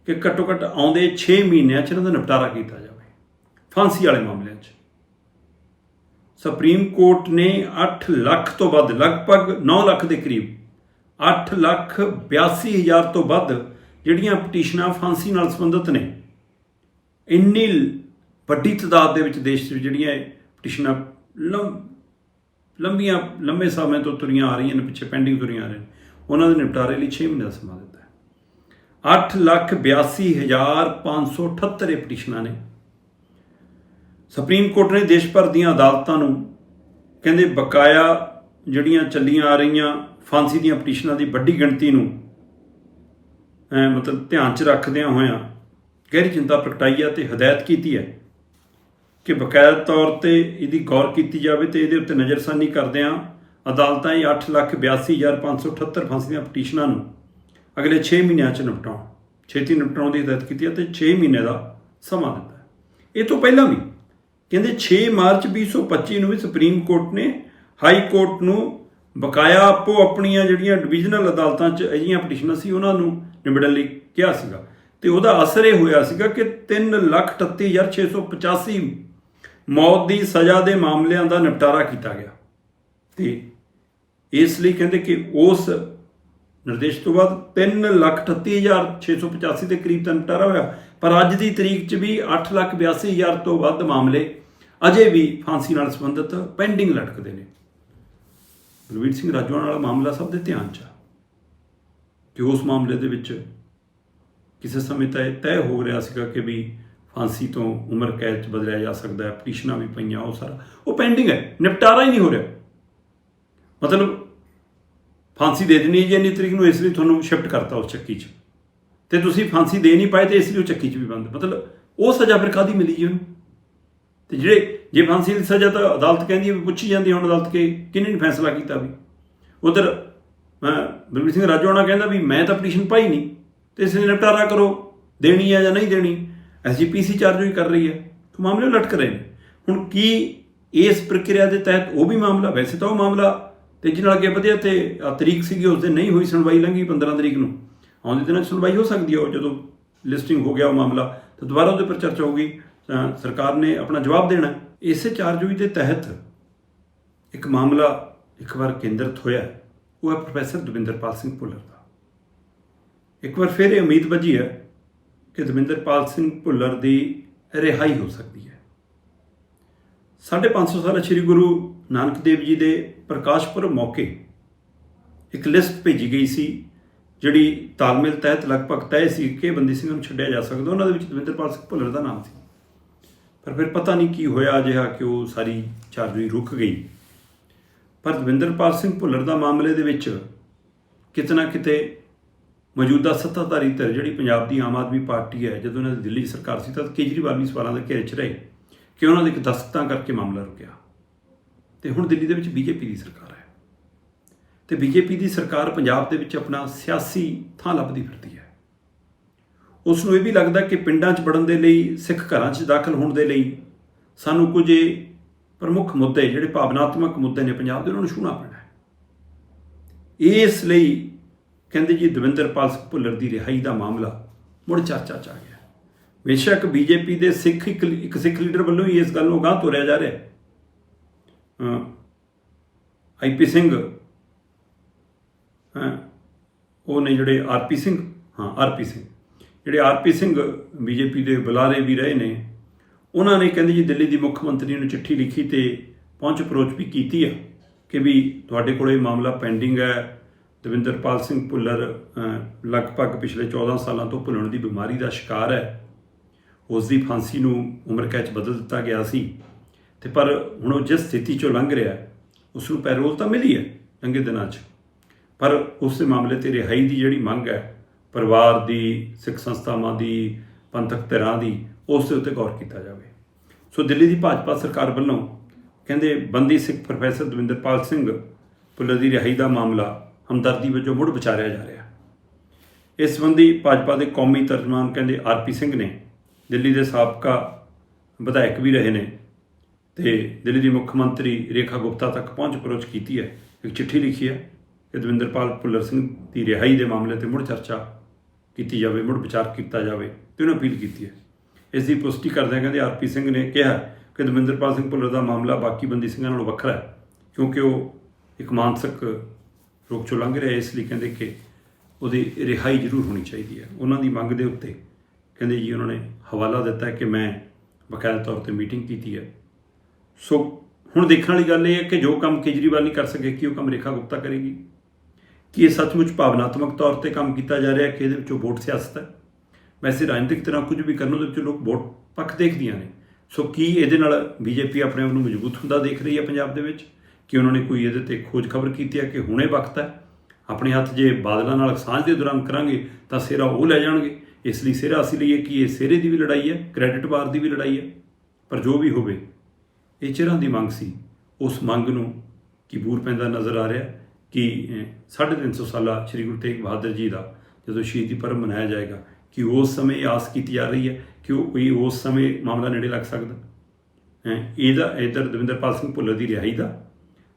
ਕਿ ਘੱਟੋ ਘੱਟ ਆਉਂਦੇ 6 ਮਹੀਨਿਆਂ 'ਚ ਇਹਨਾਂ ਦਾ ਨਿਪਟਾਰਾ ਕੀਤਾ ਜਾਵੇ, ਫਾਂਸੀ ਵਾਲੇ ਮਾਮਲਿਆਂ 'ਚ। ਸੁਪਰੀਮ ਕੋਰਟ ਨੇ 8 ਲੱਖ ਤੋਂ ਵੱਧ, ਲਗਭਗ 9 ਲੱਖ ਦੇ ਕਰੀਬ 8 ਲੱਖ 82 ਹਜ਼ਾਰ ਤੋਂ ਵੱਧ ਜਿਹੜੀਆਂ ਪਟੀਸ਼ਨਾਂ ਫਾਂਸੀ ਨਾਲ ਸੰਬੰਧਿਤ ਨੇ, ਇੰਨੀ ਵੱਡੀ ਤਾਦਾਦ ਦੇ ਵਿੱਚ ਦੇਸ਼ ਵਿੱਚ ਜਿਹੜੀਆਂ ਪਟੀਸ਼ਨਾਂ ਲੰਮ ਲੰਬੀਆਂ, ਲੰਬੇ ਸਮੇਂ ਤੋਂ ਤੁਰੀਆਂ ਆ ਰਹੀਆਂ ਨੇ, ਪਿੱਛੇ ਪੈਂਡਿੰਗ ਤੁਰੀਆਂ ਆ ਰਹੀਆਂ ਨੇ, ਉਹਨਾਂ ਦੇ ਨਿਪਟਾਰੇ ਲਈ 6 ਮਹੀਨੇ ਦਾ ਸਮਾਂ ਦਿੱਤਾ ਹੈ 8 ਲੱਖ 82 ਹਜ਼ਾਰ 578 ਇਹ ਪਟੀਸ਼ਨਾਂ ਨੇ। ਸੁਪਰੀਮ ਕੋਰਟ ਨੇ ਦੇਸ਼ ਭਰ ਦੀਆਂ ਅਦਾਲਤਾਂ ਨੂੰ ਕਹਿੰਦੇ ਬਕਾਇਆ ਜਿਹੜੀਆਂ ਚੱਲੀਆਂ ਆ ਰਹੀਆਂ ਫਾਂਸੀ ਦੀਆਂ ਪਟੀਸ਼ਨਾਂ ਦੀ ਵੱਡੀ ਗਿਣਤੀ ਨੂੰ ਮਤਲਬ ਧਿਆਨ 'ਚ ਰੱਖਦਿਆਂ ਹੋਇਆਂ ਗਹਿਰੀ ਚਿੰਤਾ ਪ੍ਰਗਟਾਈ ਹੈ ਤੇ ਹਦਾਇਤ ਕੀਤੀ ਹੈ ਕਿ ਬਕਾਇਦਾ ਤੌਰ ਤੇ ਇਹਦੀ ਗੌਰ ਕੀਤੀ ਜਾਵੇ ਤੇ ਇਹਦੇ ਉੱਤੇ ਨਜ਼ਰਸਾਨੀ ਕਰਦਿਆਂ ਅਦਾਲਤਾਂ ਇਹ 8,82,578 ਫਾਂਸੀ ਦੀਆਂ ਪਟੀਸ਼ਨਾਂ ਨੂੰ ਅਗਲੇ 6 ਮਹੀਨਿਆਂ 'ਚ ਨਿਪਟਾਉਣ। ਛੇਤੀ ਨਿਪਟਾਉਣ ਦੀ ਹਦਾਇਤ ਕੀਤੀ ਹੈ ਤੇ 6 ਮਹੀਨੇ ਦਾ ਸਮਾਂ ਦਿੱਤਾ ਹੈ। ਇਹ ਤੋਂ ਪਹਿਲਾਂ ਵੀ ਕਹਿੰਦੇ 6 ਮਾਰਚ 2025 ਨੂੰ ਵੀ ਸੁਪਰੀਮ ਕੋਰਟ ਨੇ ਹਾਈ ਕੋਰਟ ਨੂੰ ਬਕਾਇਆ ਆਪੋ ਆਪਣੀਆਂ ਜਿਹੜੀਆਂ ਡਿਵੀਜ਼ਨਲ ਅਦਾਲਤਾਂ 'ਚ ਅਜਿਹੀਆਂ ਪਟੀਸ਼ਨਾਂ ਸੀ, ਉਹਨਾਂ ਨੂੰ ਨਿਬੜਨ ਲਈ ਕਿਹਾ ਸੀਗਾ। ਤੇ ਉਹਦਾ ਅਸਰ ਇਹ ਹੋਇਆ ਸੀਗਾ ਕਿ 338685 ਮੌਤ ਦੀ ਸਜ਼ਾ ਦੇ ਮਾਮਲਿਆਂ ਦਾ ਨਿਪਟਾਰਾ ਕੀਤਾ ਗਿਆ। ਤੇ ਇਸ ਲਈ ਕਹਿੰਦੇ ਕਿ ਉਸ ਨਿਰਦੇਸ਼ ਤੋਂ ਬਾਅਦ 338685 ਦੇ ਕਰੀਬ ਦਾ ਨਿਪਟਾਰਾ ਹੋਇਆ। ਪਰ ਅੱਜ ਦੀ ਤਰੀਕ 'ਚ ਵੀ 882000 ਤੋਂ ਵੱਧ ਮਾਮਲੇ ਅਜੇ ਵੀ ਫਾਂਸੀ ਨਾਲ ਸੰਬੰਧਿਤ ਪੈਂਡਿੰਗ ਲਟਕਦੇ ਨੇ। ਬਲਵੀਰ ਸਿੰਘ ਰਾਜੋਆਣਾ ਵਾਲਾ ਮਾਮਲਾ ਸਭ ਦੇ ਧਿਆਨ 'ਚ ਆ ਕਿ ਉਸ ਮਾਮਲੇ ਦੇ ਵਿੱਚ ਕਿਸੇ ਸਮੇਂ ਤੱਕ ਤੈਅ ਹੋ ਰਿਹਾ ਸੀਗਾ ਕਿ ਵੀ ਫਾਂਸੀ ਤੋਂ ਉਮਰ ਕੈਦ 'ਚ ਬਦਲਿਆ ਜਾ ਸਕਦਾ ਹੈ, ਪਟੀਸ਼ਨਾਂ ਵੀ ਪਈਆਂ, ਉਹ ਸਾਰਾ। ਉਹ ਪੈਂਡਿੰਗ ਹੈ, ਨਿਪਟਾਰਾ ਹੀ ਨਹੀਂ ਹੋ ਰਿਹਾ। ਮਤਲਬ ਫਾਂਸੀ ਦੇ ਦੇਣੀ ਜੀ, ਇੰਨੀ ਤਰੀਕ ਨੂੰ ਇਸ ਲਈ ਤੁਹਾਨੂੰ ਸ਼ਿਫਟ ਕਰਤਾ ਉਸ ਚੱਕੀ 'ਚ। ਤੇ ਤੁਸੀਂ ਫਾਂਸੀ ਦੇ ਨਹੀਂ ਪਾਏ ਤੇ ਇਸ ਲਈ ਉਹ ਚੱਕੀ 'ਚ ਵੀ ਬੰਦ। ਮਤਲਬ ਉਹ ਸਜ਼ਾ ਫਿਰ ਕਾਦੀ ਮਿਲੀ ਜੀ ਉਹਨੂੰ ਤੇ ਜਿਹੜੇ, ਜੇ ਫਾਂਸੀ ਦੀ ਸਜ਼ਾ ਤਾਂ ਅਦਾਲਤ ਕਹਿੰਦੀ ਹੈ ਵੀ ਪੁੱਛੀ ਜਾਂਦੀ ਹੁਣ ਅਦਾਲਤ ਕੇ ਕਿਹਨੇ ਨੇ ਫੈਸਲਾ ਕੀਤਾ ਵੀ? ਉਧਰ ਮੈਂ ਬਲਬੀਰ ਸਿੰਘ ਰਾਜੋਆਣਾ ਕਹਿੰਦਾ ਵੀ ਮੈਂ ਤਾਂ ਪਟੀਸ਼ਨ ਪਾਈ ਨਹੀਂ, ਤੇ ਇਸ ਲਈ ਨਿਪਟਾਰਾ ਕਰੋ, ਦੇਣੀ ਹੈ ਜਾਂ ਨਹੀਂ ਦੇਣੀ ਐਸਜੀਪੀਸੀ ਚਾਰਜ ਹੀ ਕਰ ਰਹੀ ਹੈ। ਤਾਂ ਮਾਮਲੇ ਲਟਕ ਰਹੇ ਨੇ। ਹੁਣ ਕੀ ਇਸ ਪ੍ਰਕਿਰਿਆ ਦੇ ਤਹਿਤ ਉਹ ਵੀ ਮਾਮਲਾ? ਵੈਸੇ ਤਾਂ ਉਹ ਮਾਮਲਾ ਤੇਜ਼ੀ ਨਾਲ ਅੱਗੇ ਵਧਿਆ ਤੇ ਤਰੀਕ ਸੀਗੀ, ਉਸ ਦਿਨ ਨਹੀਂ ਹੋਈ ਸੁਣਵਾਈ ਲੰਘੀ 15 ਤਰੀਕ ਨੂੰ। ਆਉਂਦੇ ਦਿਨਾਂ 'ਚ ਸੁਣਵਾਈ ਹੋ ਸਕਦੀ ਹੈ ਉਹ, ਜਦੋਂ ਲਿਸਟਿੰਗ ਹੋ ਗਿਆ ਉਹ ਮਾਮਲਾ, ਤਾਂ ਦੁਬਾਰਾ ਉਹਦੇ ਪਰ ਚਰਚਾ ਹੋਊਗੀ। ਤਾਂ ਸਰਕਾਰ ਨੇ ਆਪਣਾ ਜਵਾਬ ਦੇਣਾ। ਇਸੇ ਚਾਰਜੋਈ ਦੇ ਤਹਿਤ ਇੱਕ ਮਾਮਲਾ ਇੱਕ ਵਾਰ ਕੇਂਦਰਿਤ ਹੋਇਆ। ਉਹ ਹੈ ਪ੍ਰੋਫੈਸਰ ਦਵਿੰਦਰਪਾਲ ਸਿੰਘ ਭੁੱਲਰ ਦਾ। ਇੱਕ ਵਾਰ ਫਿਰ ਇਹ ਉਮੀਦ ਵੱਜੀ ਹੈ ਕਿ ਦਵਿੰਦਰਪਾਲ ਸਿੰਘ ਭੁੱਲਰ ਦੀ ਰਿਹਾਈ ਹੋ ਸਕਦੀ ਹੈ। 550 ਸਾਲ ਸ੍ਰੀ ਗੁਰੂ ਨਾਨਕ ਦੇਵ ਜੀ ਦੇ ਪ੍ਰਕਾਸ਼ ਪੁਰਬ ਮੌਕੇ ਇੱਕ ਲਿਸਟ ਭੇਜੀ ਗਈ ਸੀ, ਜਿਹੜੀ ਤਾਲਮੇਲ ਤਹਿਤ ਲਗਭਗ ਤੈਅ ਸੀ ਕਿ ਬੰਦੀ ਸਿੰਘਾਂ ਨੂੰ ਛੱਡਿਆ ਜਾ ਸਕਦਾ। ਉਹਨਾਂ ਦੇ ਵਿੱਚ ਦਵਿੰਦਰਪਾਲ ਸਿੰਘ ਭੁੱਲਰ ਦਾ ਨਾਮ ਸੀ। ਪਰ ਫਿਰ ਪਤਾ ਨਹੀਂ ਕੀ ਹੋਇਆ ਅਜਿਹਾ ਕਿ ਉਹ ਸਾਰੀ ਚਾਰਜੋਈ ਰੁਕ ਗਈ। ਪਰ ਦਵਿੰਦਰਪਾਲ ਸਿੰਘ ਭੁੱਲਰ ਦਾ ਮਾਮਲੇ ਦੇ ਵਿੱਚ ਕਿਤੇ ਨਾ ਕਿਤੇ ਮੌਜੂਦਾ ਸੱਤਾਧਾਰੀ ਧਿਰ ਜਿਹੜੀ ਪੰਜਾਬ ਦੀ ਆਮ ਆਦਮੀ ਪਾਰਟੀ ਹੈ, ਜਦੋਂ ਉਹਨਾਂ ਦੀ ਦਿੱਲੀ ਸਰਕਾਰ ਸੀ, ਤਾਂ ਕੇਜਰੀਵਾਲ ਵੀ ਸਵਾਲਾਂ ਦੇ ਘੇਰੇ 'ਚ ਰਹੇ ਕਿ ਉਹਨਾਂ ਦੇ ਇੱਕ ਦਸਤਾਂ ਕਰਕੇ ਮਾਮਲਾ ਰੁਕਿਆ। ਤੇ ਹੁਣ ਦਿੱਲੀ ਦੇ ਵਿੱਚ ਬੀਜੇਪੀ ਦੀ ਸਰਕਾਰ ਹੈ। ਤੇ ਬੀਜੇਪੀ ਦੀ ਸਰਕਾਰ ਪੰਜਾਬ ਦੇ ਵਿੱਚ ਆਪਣਾ ਸਿਆਸੀ ਥਾਂ ਲੱਭਦੀ ਫਿਰਦੀ ਹੈ। ਉਸ ਨੂੰ ਇਹ ਵੀ ਲੱਗਦਾ ਕਿ ਪਿੰਡਾਂ 'ਚ ਵੜਨ ਦੇ ਲਈ, ਸਿੱਖ ਘਰਾਂ 'ਚ ਦਾਖਲ ਹੋਣ ਦੇ ਲਈ ਸਾਨੂੰ ਕੁਝ ਪ੍ਰਮੁੱਖ ਮੁੱਦੇ, ਜਿਹੜੇ ਭਾਵਨਾਤਮਕ ਮੁੱਦੇ ਨੇ ਪੰਜਾਬ ਦੇ, ਉਹਨਾਂ ਨੂੰ ਛੂਹਣਾ ਪੈਣਾ ਹੈ। ਇਸ ਲਈ ਕਹਿੰਦੇ ਜੀ ਦਵਿੰਦਰਪਾਲ ਸਿੰਘ ਭੁੱਲਰ ਦੀ ਰਿਹਾਈ ਦਾ ਮਾਮਲਾ ਮੁੜ ਚਰਚਾ 'ਚ ਆ ਗਿਆ। ਬੇਸ਼ੱਕ ਬੀਜੇਪੀ ਦੇ ਸਿੱਖ ਇੱਕ ਸਿੱਖ ਲੀਡਰ ਵੱਲੋਂ ਹੀ ਇਸ ਗੱਲ ਨੂੰ ਗਾਂਹ ਤੋਰਿਆ ਜਾ ਰਿਹਾ ਹੈ। ਆਈਪੀ ਸਿੰਘ, ਹਾਂ, ਉਹ ਨੇ ਜਿਹੜੇ ਆਰਪੀ ਸਿੰਘ, ਹਾਂ ਆਰਪੀ ਸਿੰਘ, ਜਿਹੜੇ ਆਰਪੀ ਸਿੰਘ ਬੀਜੇਪੀ ਦੇ ਬੁਲਾਰੇ ਵੀ ਰਹੇ ਨੇ, ਉਹਨਾਂ ਨੇ ਕਹਿੰਦੇ ਜੀ ਦਿੱਲੀ ਦੀ ਮੁੱਖ ਮੰਤਰੀ ਨੂੰ ਚਿੱਠੀ ਲਿਖੀ ਤੇ ਪਹੁੰਚ ਅਪਰੋਚ ਵੀ ਕੀਤੀ ਹੈ ਕਿ ਵੀ ਤੁਹਾਡੇ ਕੋਲ ਇਹ ਮਾਮਲਾ ਪੈਂਡਿੰਗ ਹੈ, ਦਵਿੰਦਰਪਾਲ ਸਿੰਘ ਭੁੱਲਰ ਲਗਭਗ ਪਿਛਲੇ 14 ਸਾਲਾਂ ਤੋਂ ਭੁੱਲਣ ਦੀ ਬਿਮਾਰੀ ਦਾ ਸ਼ਿਕਾਰ ਹੈ ਉਸ ਦੀ ਫਾਂਸੀ ਨੂੰ ਉਮਰ ਕੈਦ 'ਚ ਬਦਲ ਦਿੱਤਾ ਗਿਆ ਸੀ। ਤੇ ਪਰ ਹੁਣ ਉਹ ਜਿਸ ਸਥਿਤੀ 'ਚੋਂ ਲੰਘ ਰਿਹਾ ਹੈ, ਉਸ ਨੂੰ ਪੈਰੋਲ ਤਾਂ ਮਿਲੀ ਹੈ ਲੰਘੇ ਦਿਨਾਂ 'ਚ। ਪਰ ਉਸ ਦੇ ਮਾਮਲੇ ਤੇ ਰਿਹਾਈ ਦੀ ਜਿਹੜੀ ਮੰਗ ਹੈ ਪਰਿਵਾਰ ਦੀ ਸਿੱਖ ਸੰਸਥਾਵਾਂ ਦੀ ਪੰਥਕ ਧਿਰਾਂ ਦੀ ਉਸ ਦੇ ਉੱਤੇ ਗੌਰ ਕੀਤਾ ਜਾਵੇ। ਸੋ ਦਿੱਲੀ ਦੀ ਭਾਜਪਾ ਸਰਕਾਰ ਵੱਲੋਂ ਕਹਿੰਦੇ ਬੰਦੀ ਸਿੱਖ ਪ੍ਰੋਫੈਸਰ ਦਵਿੰਦਰਪਾਲ ਸਿੰਘ ਭੁੱਲਰ ਦੀ ਰਿਹਾਈ ਦਾ ਮਾਮਲਾ ਹਮਦਰਦੀ ਵਜੋਂ ਮੁੜ ਵਿਚਾਰਿਆ ਜਾ ਰਿਹਾ। ਇਸ ਸੰਬੰਧੀ ਭਾਜਪਾ ਦੇ ਕੌਮੀ ਤਰਜਮਾਨ ਕਹਿੰਦੇ ਆਰਪੀ ਸਿੰਘ ਨੇ ਦਿੱਲੀ ਦੇ ਸਾਬਕਾ ਵਿਧਾਇਕ ਵੀ ਰਹੇ ਨੇ। ਤੇ ਦਿੱਲੀ ਦੀ ਮੁੱਖ ਮੰਤਰੀ ਰੇਖਾ ਗੁਪਤਾ ਤੱਕ ਪਹੁੰਚ ਪਰੋਚ ਕੀਤੀ ਹੈ। ਇੱਕ ਚਿੱਠੀ ਲਿਖੀ ਹੈ ਕਿ ਦਵਿੰਦਰਪਾਲ ਭੁੱਲਰ ਸਿੰਘ ਦੀ ਰਿਹਾਈ ਦੇ ਮਾਮਲੇ ਤੇ ਮੁੜ ਚਰਚਾ ਕੀਤੀ ਜਾਵੇ, ਮੁੜ ਵਿਚਾਰ ਕੀਤਾ ਜਾਵੇ ਤੇ ਉਹਨੇ ਅਪੀਲ ਕੀਤੀ ਹੈ। ਇਸ ਦੀ ਪੁਸ਼ਟੀ ਕਰਦਿਆਂ ਕਹਿੰਦੇ ਆਰਪੀ ਸਿੰਘ ਨੇ ਕਿਹਾ ਕਿ ਦਵਿੰਦਰਪਾਲ ਸਿੰਘ ਭੁੱਲਰ ਦਾ ਮਾਮਲਾ ਬਾਕੀ ਬੰਦੀ ਸਿੰਘਾਂ ਨਾਲੋਂ ਵੱਖਰਾ ਹੈ, ਕਿਉਂਕਿ ਉਹ ਇੱਕ ਮਾਨਸਿਕ ਰੋਗ ਚੋਂ ਲੰਘ ਰਿਹਾ ਇਸ ਲਈ ਕਹਿੰਦੇ ਕਿ ਉਹਦੀ ਰਿਹਾਈ ਜ਼ਰੂਰ ਹੋਣੀ ਚਾਹੀਦੀ ਹੈ। ਉਹਨਾਂ ਦੀ ਮੰਗ ਦੇ ਉੱਤੇ ਕਹਿੰਦੇ ਜੀ ਉਹਨਾਂ ਨੇ ਹਵਾਲਾ ਦਿੱਤਾ ਕਿ ਮੈਂ ਬਕਾਇਦਾ ਤੌਰ ਤੇ ਮੀਟਿੰਗ ਕੀਤੀ ਹੈ। ਸੋ ਹੁਣ ਦੇਖਣ ਵਾਲੀ ਗੱਲ ਇਹ ਹੈ ਕਿ ਜੋ ਕੰਮ ਕੇਜਰੀਵਾਲ ਨਹੀਂ ਕਰ ਸਕੇ, ਕਿ ਉਹ ਕੰਮ ਰੇਖਾ ਗੁਪਤਾ ਕਰੇਗੀ? ਕੀ ਇਹ ਸੱਚਮੁੱਚ ਭਾਵਨਾਤਮਕ ਤੌਰ ਤੇ ਕੰਮ ਕੀਤਾ ਜਾ ਰਿਹਾ ਕਿ ਇਹਦੇ ਵਿੱਚੋਂ ਵੋਟ ਸਿਆਸਤ ਹੈ? ਵੈਸੇ ਰਾਜਨੀਤਿਕ ਤਰ੍ਹਾਂ ਕੁਝ ਵੀ ਕਰਨ ਦੇ ਵਿੱਚ ਲੋਕ ਵੋਟ ਪੱਖ ਦੇਖਦੀਆਂ ਨੇ। ਸੋ ਕੀ ਇਹਦੇ ਨਾਲ ਬੀਜੇਪੀ ਆਪਣੇ ਆਪ ਨੂੰ ਮਜ਼ਬੂਤ ਹੁੰਦਾ ਦੇਖ ਰਹੀ ਹੈ ਪੰਜਾਬ ਦੇ ਵਿੱਚ? ਕਿ ਉਹਨਾਂ ਨੇ ਕੋਈ ਇਹਦੇ ਤੇ ਖੋਜ ਖਬਰ ਕੀਤੀ ਹੈ ਕਿ ਹੁਣੇ ਵਕਤ ਹੈ? ਆਪਣੇ ਹੱਥ ਜੇ ਬਾਦਲਾਂ ਨਾਲ ਸਾਂਝ ਦੇ ਦੌਰਾਨ ਕਰਾਂਗੇ ਤਾਂ ਸਿਹਰਾ ਉਹ ਲੈ ਜਾਣਗੇ। ਇਸ ਲਈ ਸਿਹਰਾ ਅਸੀਂ ਲਈਏ ਕਿ ਇਹ ਸਿਹਰੇ ਦੀ ਵੀ ਲੜਾਈ ਹੈ, ਕ੍ਰੈਡਿਟ ਵਾਰ ਦੀ ਵੀ ਲੜਾਈ ਹੈ। ਪਰ ਜੋ ਵੀ ਹੋਵੇ ਇਹ ਚਿਰਾਂ ਦੀ ਮੰਗ ਸੀ। ਉਸ ਮੰਗ ਨੂੰ ਕੀ ਬੂਰ ਪੈਂਦਾ ਨਜ਼ਰ ਆ ਰਿਹਾ ਕਿ ਅਹ, 350 ਸਾਲਾ ਸ੍ਰੀ ਗੁਰੂ ਤੇਗ ਬਹਾਦਰ ਜੀ ਦਾ ਜਦੋਂ ਸ਼ਹੀਦੀ ਪਰਬ ਮਨਾਇਆ ਜਾਏਗਾ ਕਿ ਉਸ ਸਮੇਂ ਇਹ ਆਸ ਕੀਤੀ ਜਾ ਰਹੀ ਹੈ ਕਿ ਉਹ ਕੋਈ ਉਸ ਸਮੇਂ ਮਾਮਲਾ ਨੇੜੇ ਲੱਗ ਸਕਦਾ। ਹੈ ਇਹਦਾ ਇਧਰ ਦਵਿੰਦਰਪਾਲ ਸਿੰਘ ਭੁੱਲਰ ਦੀ ਰਿਹਾਈ ਦਾ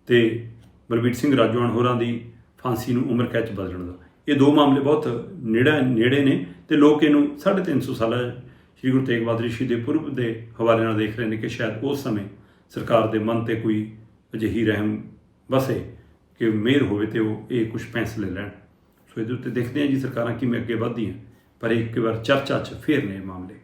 ਤੇ ਬਲਬੀਰ ਸਿੰਘ ਰਾਜਵਾਨ ਹੋਰਾਂ ਦੀ ਫਾਂਸੀ ਨੂੰ ਉਮਰ ਕੈਦ 'ਚ ਬਦਲਣ ਦਾ। ਇਹ ਦੋ ਮਾਮਲੇ ਬਹੁਤ ਨੇੜੇ ਨੇੜੇ ਨੇ ਤੇ ਲੋਕ ਇਹਨੂੰ 350 ਸਾਲਾ ਸ੍ਰੀ ਗੁਰੂ ਤੇਗ ਬਹਾਦਰ ਜੀ ਦੇ ਪੁਰਬ ਦੇ ਹਵਾਲੇ ਨਾਲ ਦੇਖ ਰਹੇ ਨੇ ਕਿ ਸ਼ਾਇਦ ਉਸ ਸਮੇਂ ਸਰਕਾਰ ਦੇ ਮਨ ਤੇ ਕੋਈ ਅਜਿਹੀ ਰਹਿਮ ਵਸੇ ਕਿ ਮਿਹਰ ਹੋਵੇ ਤੇ ਉਹ ਇਹ ਕੁਝ ਫੈਸਲੇ ਲੈਣ। ਸੋ ਇਹਦੇ ਉੱਤੇ ਦੇਖਦੇ ਹਾਂ ਜੀ ਸਰਕਾਰਾਂ ਕਿਵੇਂ ਅੱਗੇ ਵਧਦੀਆਂ, ਪਰ ਇੱਕ ਵਾਰ ਚਰਚਾ 'ਚ ਫੇਰ ਨੇ ਇਹ ਮਾਮਲੇ।